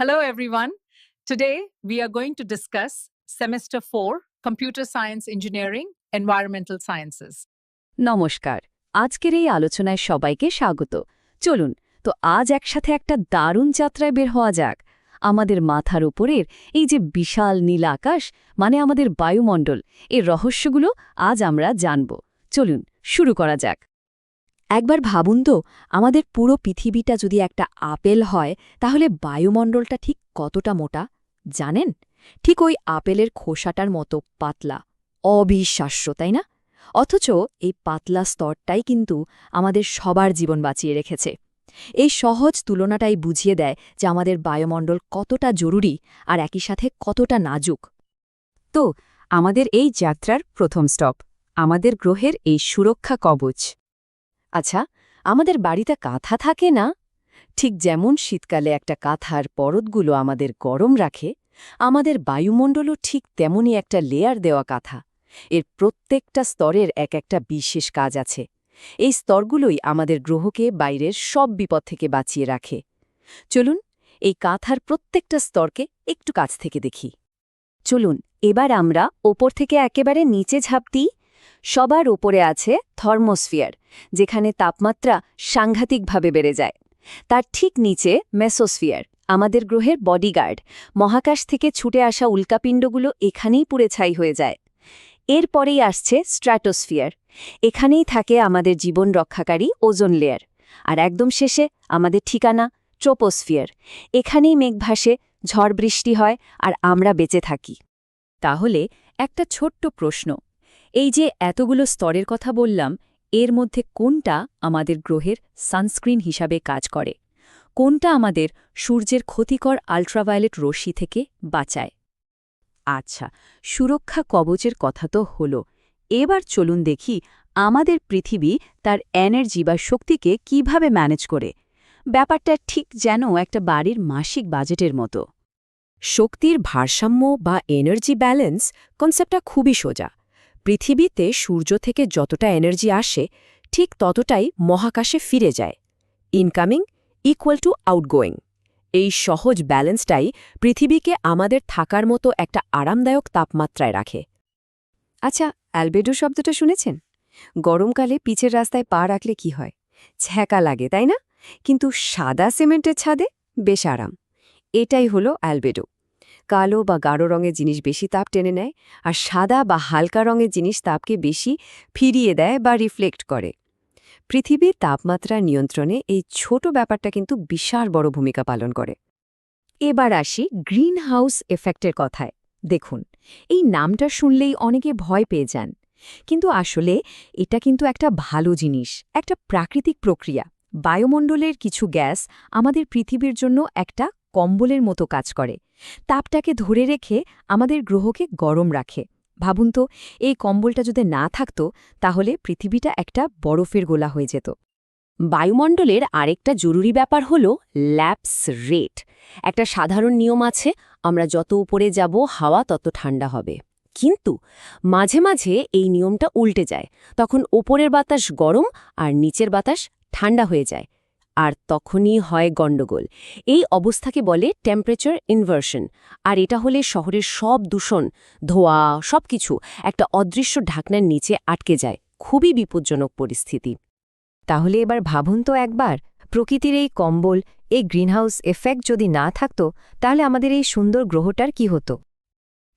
Hello, everyone. Today, we are going to discuss Semester 4 Computer Science Engineering Environmental Sciences. নমস্কার। আজকের এই আলোচনায় সবাইকে স্বাগত। চলুন তো আজ একসাথে একটা দারুণ যাত্রায় বের হওয়া যাক। আমাদের মাথার উপরের এই যে বিশাল নীল আকাশ মানে আমাদের বায়ুমণ্ডল এর রহস্যগুলো আজ আমরা জানব। চলুন শুরু করা যাক। একবার ভাবুন তো, আমাদের পুরো পৃথিবীটা যদি একটা আপেল হয়, তাহলে বায়ুমণ্ডলটা ঠিক কতটা মোটা? জানেন? ঠিক ওই আপেলের খোসাটার মতো পাতলা। অবিশ্বাস্য, তাই না? অথচ এই পাতলা স্তরটাই কিন্তু আমাদের সবার জীবন বাঁচিয়ে রেখেছে। এই সহজ তুলনাটাই বুঝিয়ে দেয় যে আমাদের বায়ুমণ্ডল কতটা জরুরি আর একই সাথে কতটা নাজুক। তো, আমাদের এই যাত্রার প্রথম স্টপ, আমাদের গ্রহের এই সুরক্ষা কবচ। আচ্ছা আমাদের বাড়িতে কাঁথা থাকে না? ঠিক যেমন শীতকালে একটা কাঁথার পরতগুলো আমাদের গরম রাখে, আমাদের বায়ুমণ্ডলও ঠিক তেমনই একটা লেয়ার দেওয়া কাঁথা। এর প্রত্যেকটা স্তরের এক একটা বিশেষ কাজ আছে। এই স্তরগুলোই আমাদের গ্রহকে, বাইরের সব বিপদ থেকে বাঁচিয়ে রাখে। চলুন, এই কাঁথার প্রত্যেকটা স্তরকে একটু কাছ থেকে দেখি। চলুন, এবার আমরা ওপর থেকে একেবারে নিচে ঝাঁপ দিই। সবার ওপরে আছে থর্মোস্ফিয়ার, যেখানে তাপমাত্রা সাংঘাতিকভাবে বেড়ে যায়। তার ঠিক নিচে মেসোস্ফিয়ার, আমাদের গ্রহের বডিগার্ড, মহাকাশ থেকে ছুটে আসা উল্কাপিণ্ডগুলো এখানেই পুড়ে ছাই হয়ে যায়। এরপরেই আসছে স্ট্র্যাটোস্ফিয়ার, এখানেই থাকে আমাদের জীবন রক্ষাকারী ওজোন লেয়ার আর একদম শেষে আমাদের ঠিকানা ট্রোপোস্ফিয়ার, এখানেই মেঘ ভাসে, ঝড় বৃষ্টি হয়, আর আমরা বেঁচে থাকি। তাহলে একটা ছোট্ট প্রশ্ন এই যে এতগুলো স্তরের কথা বললাম, এর মধ্যে কোনটা আমাদের গ্রহের সানস্ক্রিন হিসাবে কাজ করে? কোনটা আমাদের সূর্যের ক্ষতিকর আল্ট্রাভায়োলেট রশ্মি থেকে বাঁচায়? আচ্ছা সুরক্ষা কবচের কথা তো হল। এবার চলুন দেখি আমাদের পৃথিবী তার এনার্জি বা শক্তিকে কীভাবে ম্যানেজ করে। ব্যাপারটা ঠিক যেন একটা বাড়ির মাসিক বাজেটের মতো। শক্তির ভারসাম্য বা এনার্জি ব্যালেন্স কনসেপ্টটা খুবই সোজা। পৃথিবীতে সূর্য থেকে যতটা এনার্জি আসে, ঠিক ততটাই মহাকাশে ফিরে যায়। Incoming equal to outgoing. এই সহজ ব্যালেন্সটাই পৃথিবীকে আমাদের থাকার মতো একটা আরামদায়ক তাপমাত্রায় রাখে। আচ্ছা অ্যালবেডো শব্দটা শুনেছেন? গরমকালে পিচের রাস্তায় পা রাখলে কি হয়? ছ্যাঁকা লাগে, তাই না? কিন্তু সাদা সিমেন্টের ছাদে বেশ আরাম। এটাই হলো অ্যালবেডো। কালো বা গাঢ় রঙের জিনিস বেশি তাপ টেনে নেয় আর সাদা বা হালকা রঙের জিনিস তাপকে বেশি ফিরিয়ে দেয় বা রিফ্লেক্ট করে। পৃথিবীর তাপমাত্রা নিয়ন্ত্রণে এই ছোট ব্যাপারটা কিন্তু বিশাল বড় ভূমিকা পালন করে। এবার আসি গ্রিন হাউস এফেক্টের কথায়। দেখুন, এই নামটা শুনলেই অনেকে ভয় পেয়ে যান। কিন্তু আসলে এটা কিন্তু একটা ভালো জিনিস, একটা প্রাকৃতিক প্রক্রিয়া। বায়ুমণ্ডলের কিছু গ্যাস আমাদের পৃথিবীর জন্য একটা কম্বলের মতো কাজ করে। তাপটাকে ধরে রেখে আমাদের গ্রহকে গরম রাখে। ভাবুন তো, এই কম্বলটা যদি না থাকত, তাহলে পৃথিবীটা একটা বরফের গোলা হয়ে যেত। বায়ুমণ্ডলের আরেকটা জরুরি ব্যাপার হল ল্যাপস রেট। একটা সাধারণ নিয়ম আছে, আমরা যত উপরে যাব, হাওয়া তত ঠান্ডা হবে। কিন্তু মাঝে মাঝে এই নিয়মটা উল্টে যায়। তখন ওপরের বাতাস গরম আর নিচের বাতাস ঠান্ডা হয়ে যায়। আর তখনই হয় গণ্ডগোল। এই অবস্থাকে বলে টেম্পারেচার ইনভার্সন আর এটা হলে শহরের সব দূষণ, ধোয়া, সবকিছু একটা অদৃশ্য ঢাকনার নিচে আটকে যায়। খুবই বিপজ্জনক পরিস্থিতি। তাহলে এবার ভাবুন তো একবার, প্রকৃতির এই কম্বল, এই গ্রিনহাউস এফেক্ট যদি না থাকত, তাহলে আমাদের এই সুন্দর গ্রহটার কি হতো?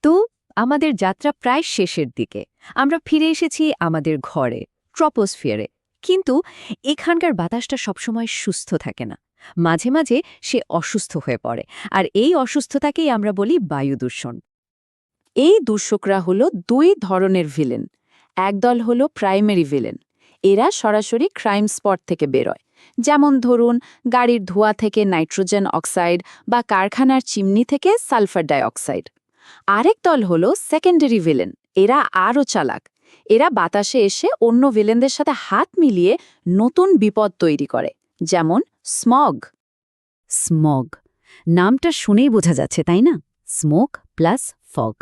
তো, আমাদের যাত্রা প্রায় শেষের দিকে। আমরা ফিরে এসেছি আমাদের ঘরে ট্রপোস্ফিয়ারে কিন্তু এখানকার বাতাসটা সবসময় সুস্থ থাকে না। মাঝে মাঝে সে অসুস্থ হয়ে পড়ে। আর এই অসুস্থতাকেই আমরা বলি বায়ু দূষণ। এই দূষকরা হল দুই ধরনের ভিলেন। একদল হল প্রাইমারি ভিলেন। এরা সরাসরি ক্রাইম স্পট থেকে বেরোয়। যেমন ধরুন, গাড়ির ধোঁয়া থেকে নাইট্রোজেন অক্সাইড বা কারখানার চিমনি থেকে সালফার ডাইঅক্সাইড। আরেক দল হল সেকেন্ডারি ভিলেন। এরা আরও চালাক। এরা বাতাসে এসে অন্য ভিলেনদের সাথে হাত মিলিয়ে নতুন বিপদ তৈরি করে, যেমন স্মগ। স্মগ। নামটা শুনেই বোঝা যাচ্ছে, তাই না? Smoke plus fog.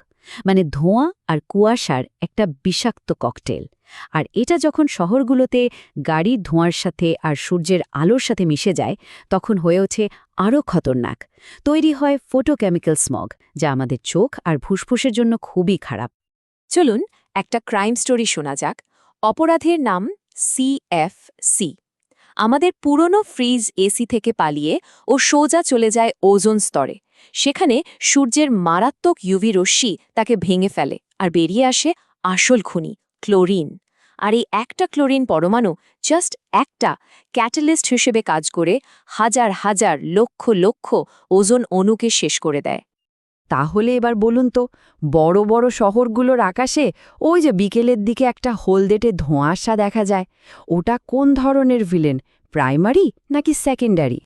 মানে ধোঁয়া আর কুয়াশার একটা বিষাক্ত ককটেল। আর এটা যখন শহরগুলোতে গাড়ির ধোঁয়ার সাথে আর সূর্যের আলোর সাথে মিশে যায়, তখন হয়ে ওঠে আরও খতরনাক। তৈরি হয় ফোটোকেমিক্যাল স্মগ, যা আমাদের চোখ আর ফুসফুসের জন্য খুবই খারাপ। চলুন একটা ক্রাইম স্টোরি শোনা যাক। অপরাধের নাম সিএফসি আমাদের পুরনো ফ্রিজ এসি থেকে পালিয়ে ও সোজা চলে যায় ওজোন স্তরে। সেখানে সূর্যের মারাত্মক ইউভি রশ্মি তাকে ভেঙে ফেলে আর বেরিয়ে আসে আসল খুনি, ক্লোরিন। আর এই একটা ক্লোরিন পরমাণু জাস্ট একটা ক্যাটালিস্ট হিসেবে কাজ করে হাজার হাজার লক্ষ লক্ষ ওজোন অণুকে শেষ করে দেয়। তাহলে এবার বলুন তো, বড় বড় শহরগুলোর আকাশে ওই যে বিকেলের দিকে একটা হোলদেটে ধোঁয়াশা দেখা যায়। ওটা কোন ধরনের ভিলেন, প্রাইমারি নাকি সেকেন্ডারি?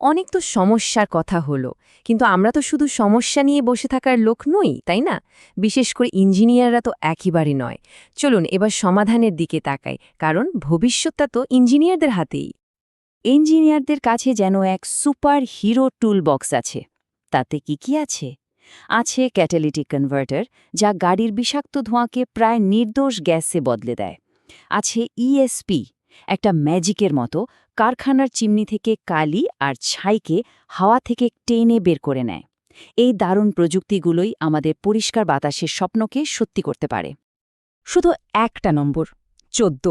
অনেক তো সমস্যার কথা হলো, কিন্তু আমরা তো শুধু সমস্যা নিয়ে বসে থাকার লোক নই, তাই না? বিশেষ করে ইঞ্জিনিয়াররা তো একেবারে নয়। চলুন এবার সমাধানের দিকে তাকাই, কারণ ভবিষ্যৎটা তো ইঞ্জিনিয়ারদের হাতেই। ইঞ্জিনিয়ারদের কাছে যেন এক সুপার হিরো টুল বক্স আছে। তাতে কি কি আছে? আছে ক্যাটালিটিক কনভার্টার, যা গাড়ির বিষাক্ত ধোঁয়াকে প্রায় নির্দোষ গ্যাসে বদলে দেয়। আছে ইএসপি একটা ম্যাজিকের মতো, কারখানার চিমনি থেকে কালি আর ছাইকে হাওয়া থেকে টেনে বের করে নেয়। এই দারুণ প্রযুক্তিগুলোই আমাদের পরিষ্কার বাতাসের স্বপ্নকে সত্যি করতে পারে। শুধু একটা নম্বর, চোদ্দ।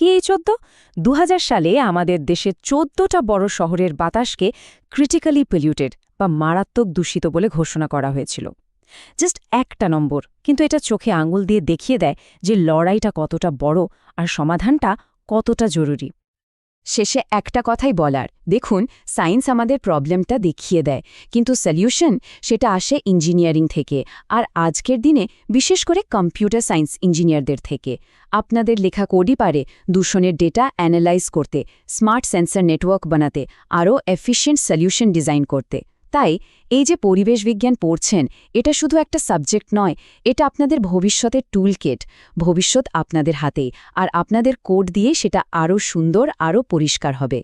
কি এই চোদ্দ? দু সালে আমাদের দেশের চোদ্দটা বড় শহরের বাতাসকে ক্রিটিক্যালি পলিউটেড বা মারাত্মক দূষিত বলে ঘোষণা করা হয়েছিল। জাস্ট একটা নম্বর, কিন্তু এটা চোখে আঙুল দিয়ে দেখিয়ে দেয় যে লড়াইটা কতটা বড় আর সমাধানটা কতটা জরুরি। শেষে একটা কথাই বলার, দেখুন, সায়েন্স আমাদের প্রবলেমটা দেখিয়ে দেয়, কিন্তু সলিউশন সেটা আসে ইঞ্জিনিয়ারিং থেকে আর আজকের দিনে বিশেষ করে কম্পিউটার সায়েন্স ইঞ্জিনিয়ারদের থেকে। আপনাদের লেখা কোডই পারে দূষণের ডেটা অ্যানালাইজ করতে, স্মার্ট সেন্সর নেটওয়ার্ক বানাতে, আরও এফিশিয়েন্ট সলিউশন ডিজাইন করতে। তাই এই যে পরিবেশ বিজ্ঞান পড়ছেন, এটা শুধু একটা সাবজেক্ট নয়, এটা আপনাদের ভবিষ্যতের টুলকেট, ভবিষ্যৎ আপনাদের হাতে, আর আপনাদের কোড দিয়ে সেটা আরও সুন্দর আরও পরিষ্কার হবে।